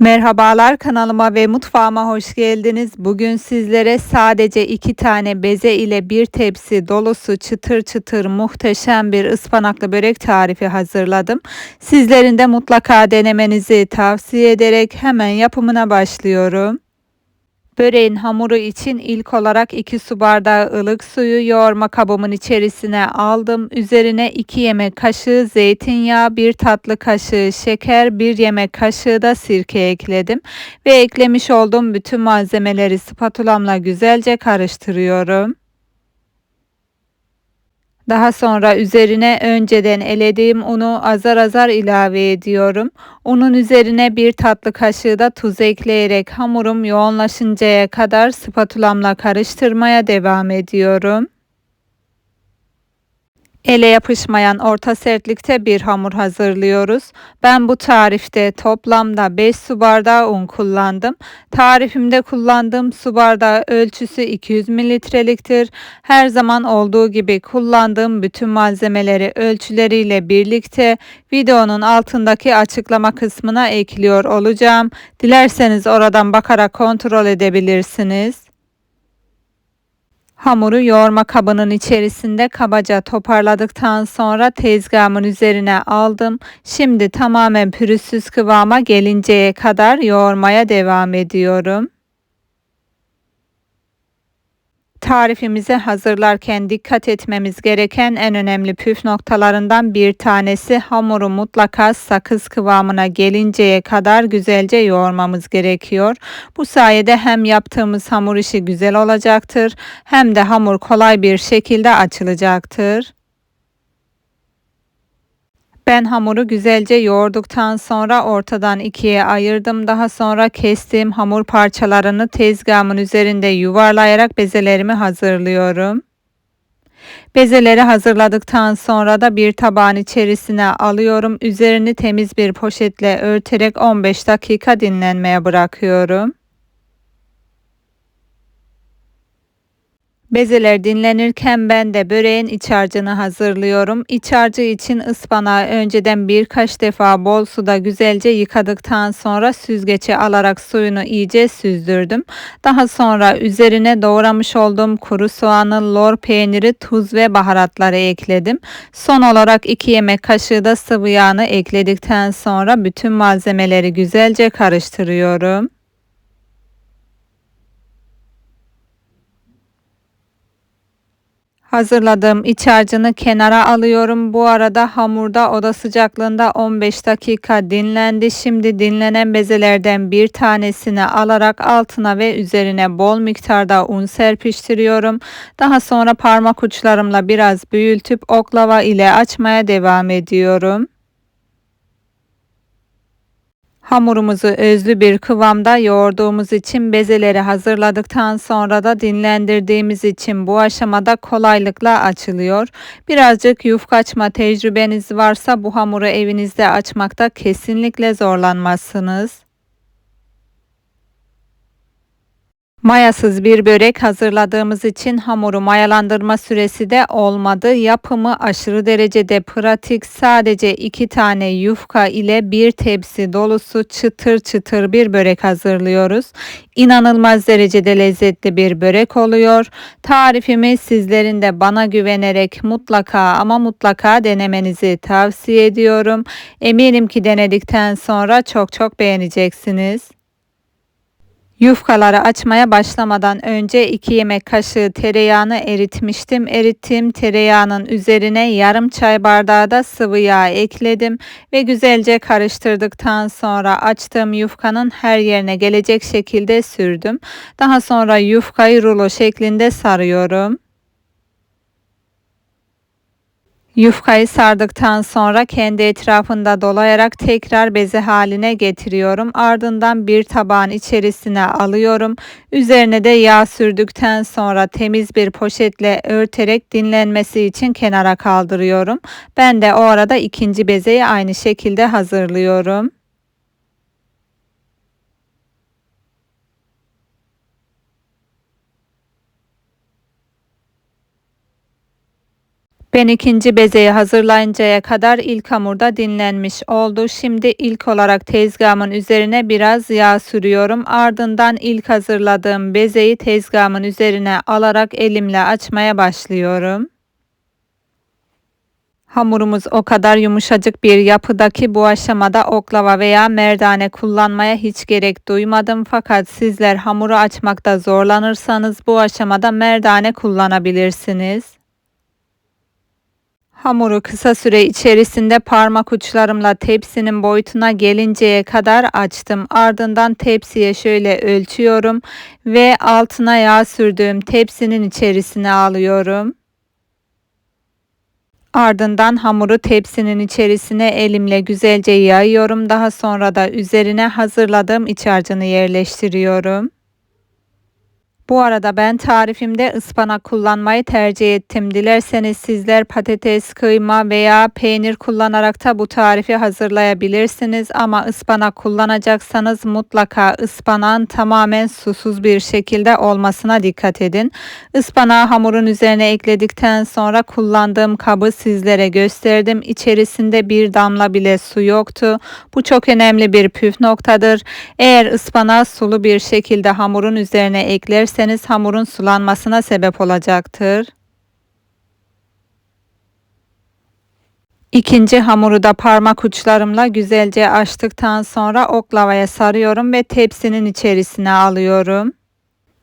Merhabalar kanalıma ve mutfağıma hoş geldiniz. Bugün sizlere sadece iki tane beze ile bir tepsi dolusu çıtır çıtır muhteşem bir ıspanaklı börek tarifi hazırladım. Sizlerin de mutlaka denemenizi tavsiye ederek hemen yapımına başlıyorum. Böreğin hamuru için ilk olarak 2 su bardağı ılık suyu yoğurma kabımın içerisine aldım. Üzerine 2 yemek kaşığı zeytinyağı, 1 tatlı kaşığı şeker, 1 yemek kaşığı da sirke ekledim. Ve eklemiş olduğum bütün malzemeleri spatulamla güzelce karıştırıyorum. Daha sonra üzerine önceden elediğim unu azar azar ilave ediyorum. Unun üzerine bir tatlı kaşığı da tuz ekleyerek hamurum yoğunlaşıncaya kadar spatulamla karıştırmaya devam ediyorum. Ele yapışmayan orta sertlikte bir hamur hazırlıyoruz. Ben bu tarifte toplamda 5 su bardağı un kullandım. Tarifimde kullandığım su bardağı ölçüsü 200 mililitreliktir. Her zaman olduğu gibi kullandığım bütün malzemeleri ölçüleriyle birlikte videonun altındaki açıklama kısmına ekliyor olacağım. Dilerseniz oradan bakarak kontrol edebilirsiniz. Hamuru yoğurma kabının içerisinde kabaca toparladıktan sonra tezgahımın üzerine aldım. Şimdi tamamen pürüzsüz kıvama gelinceye kadar yoğurmaya devam ediyorum. Tarifimizi hazırlarken dikkat etmemiz gereken en önemli püf noktalarından bir tanesi hamuru mutlaka sakız kıvamına gelinceye kadar güzelce yoğurmamız gerekiyor. Bu sayede hem yaptığımız hamur işi güzel olacaktır hem de hamur kolay bir şekilde açılacaktır. Ben hamuru güzelce yoğurduktan sonra ortadan ikiye ayırdım. Daha sonra kestiğim hamur parçalarını tezgahımın üzerinde yuvarlayarak bezelerimi hazırlıyorum. Bezeleri hazırladıktan sonra da bir tabağın içerisine alıyorum. Üzerini temiz bir poşetle örterek 15 dakika dinlenmeye bırakıyorum. Bezeler dinlenirken ben de böreğin iç harcını hazırlıyorum. İç harcı için ıspanağı önceden birkaç defa bol suda güzelce yıkadıktan sonra süzgece alarak suyunu iyice süzdürdüm. Daha sonra üzerine doğramış olduğum kuru soğanı, lor peyniri, tuz ve baharatları ekledim. Son olarak 2 yemek kaşığı da sıvı yağını ekledikten sonra bütün malzemeleri güzelce karıştırıyorum. Hazırladığım iç harcını kenara alıyorum. Bu arada hamurda oda sıcaklığında 15 dakika dinlendi. Şimdi dinlenen bezelerden bir tanesini alarak altına ve üzerine bol miktarda un serpiştiriyorum. Daha sonra parmak uçlarımla biraz büyültüp oklava ile açmaya devam ediyorum. Hamurumuzu özlü bir kıvamda yoğurduğumuz için bezeleri hazırladıktan sonra da dinlendirdiğimiz için bu aşamada kolaylıkla açılıyor. Birazcık yufka açma tecrübeniz varsa bu hamuru evinizde açmakta kesinlikle zorlanmazsınız. Mayasız bir börek hazırladığımız için hamuru mayalandırma süresi de olmadı. Yapımı aşırı derecede pratik. Sadece iki tane yufka ile bir tepsi dolusu çıtır çıtır bir börek hazırlıyoruz. İnanılmaz derecede lezzetli bir börek oluyor. Tarifimi sizlerin de bana güvenerek mutlaka ama mutlaka denemenizi tavsiye ediyorum. Eminim ki denedikten sonra çok çok beğeneceksiniz. Yufkaları açmaya başlamadan önce 2 yemek kaşığı tereyağını eritmiştim. Erittiğim tereyağının üzerine yarım çay bardağı da sıvı yağ ekledim ve güzelce karıştırdıktan sonra açtığım yufkanın her yerine gelecek şekilde sürdüm. Daha sonra yufkayı rulo şeklinde sarıyorum. Yufkayı sardıktan sonra kendi etrafında dolayarak tekrar beze haline getiriyorum. Ardından bir tabağın içerisine alıyorum. Üzerine de yağ sürdükten sonra temiz bir poşetle örterek dinlenmesi için kenara kaldırıyorum. Ben de o arada ikinci bezeyi aynı şekilde hazırlıyorum. Ben ikinci bezeyi hazırlayıncaya kadar ilk hamurda dinlenmiş oldu. Şimdi ilk olarak tezgahımın üzerine biraz yağ sürüyorum. Ardından ilk hazırladığım bezeyi tezgahımın üzerine alarak elimle açmaya başlıyorum. Hamurumuz o kadar yumuşacık bir yapıdaki bu aşamada oklava veya merdane kullanmaya hiç gerek duymadım. Fakat sizler hamuru açmakta zorlanırsanız bu aşamada merdane kullanabilirsiniz. Hamuru kısa süre içerisinde parmak uçlarımla tepsinin boyutuna gelinceye kadar açtım. Ardından tepsiye şöyle ölçüyorum ve altına yağ sürdüğüm tepsinin içerisine alıyorum. Ardından hamuru tepsinin içerisine elimle güzelce yayıyorum. Daha sonra da üzerine hazırladığım iç harcını yerleştiriyorum. Bu arada ben tarifimde ıspanak kullanmayı tercih ettim. Dilerseniz sizler patates, kıyma veya peynir kullanarak da bu tarifi hazırlayabilirsiniz. Ama ıspanak kullanacaksanız mutlaka ıspanağın tamamen susuz bir şekilde olmasına dikkat edin. Ispanağı hamurun üzerine ekledikten sonra kullandığım kabı sizlere gösterdim. İçerisinde bir damla bile su yoktu. Bu çok önemli bir püf noktadır. Eğer ıspanağı sulu bir şekilde hamurun üzerine eklerseniz ederseniz hamurun sulanmasına sebep olacaktır. İkinci hamuru da parmak uçlarımla güzelce açtıktan sonra oklavaya sarıyorum ve tepsinin içerisine alıyorum.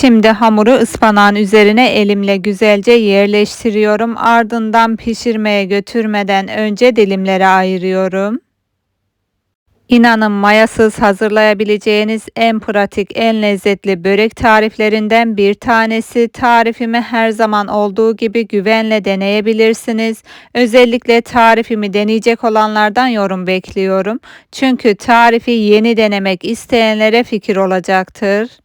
Şimdi hamuru ıspanağın üzerine elimle güzelce yerleştiriyorum. Ardından pişirmeye götürmeden önce dilimlere ayırıyorum. İnanın mayasız hazırlayabileceğiniz en pratik, en lezzetli börek tariflerinden bir tanesi. Tarifimi her zaman olduğu gibi güvenle deneyebilirsiniz. Özellikle tarifimi deneyecek olanlardan yorum bekliyorum. Çünkü tarifi yeni denemek isteyenlere fikir olacaktır.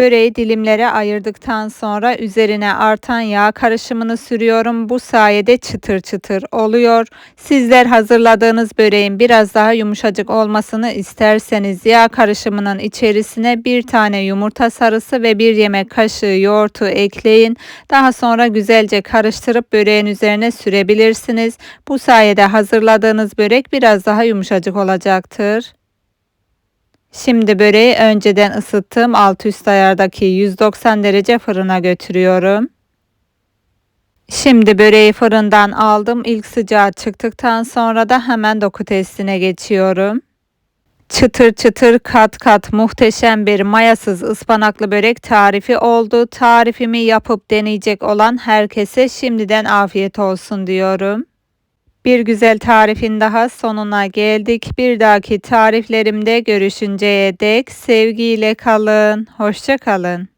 Böreği dilimlere ayırdıktan sonra üzerine artan yağ karışımını sürüyorum. Bu sayede çıtır çıtır oluyor. Sizler hazırladığınız böreğin biraz daha yumuşacık olmasını isterseniz yağ karışımının içerisine bir tane yumurta sarısı ve bir yemek kaşığı yoğurtu ekleyin. Daha sonra güzelce karıştırıp böreğin üzerine sürebilirsiniz. Bu sayede hazırladığınız börek biraz daha yumuşacık olacaktır. Şimdi böreği önceden ısıttığım alt üst ayardaki 190 derece fırına götürüyorum. Şimdi böreği fırından aldım. İlk sıcağı çıktıktan sonra da hemen doku testine geçiyorum. Çıtır çıtır kat kat muhteşem bir mayasız ıspanaklı börek tarifi oldu. Tarifimi yapıp deneyecek olan herkese şimdiden afiyet olsun diyorum. Bir güzel tarifin daha sonuna geldik. Bir dahaki tariflerimde görüşünceye dek sevgiyle kalın. Hoşça kalın.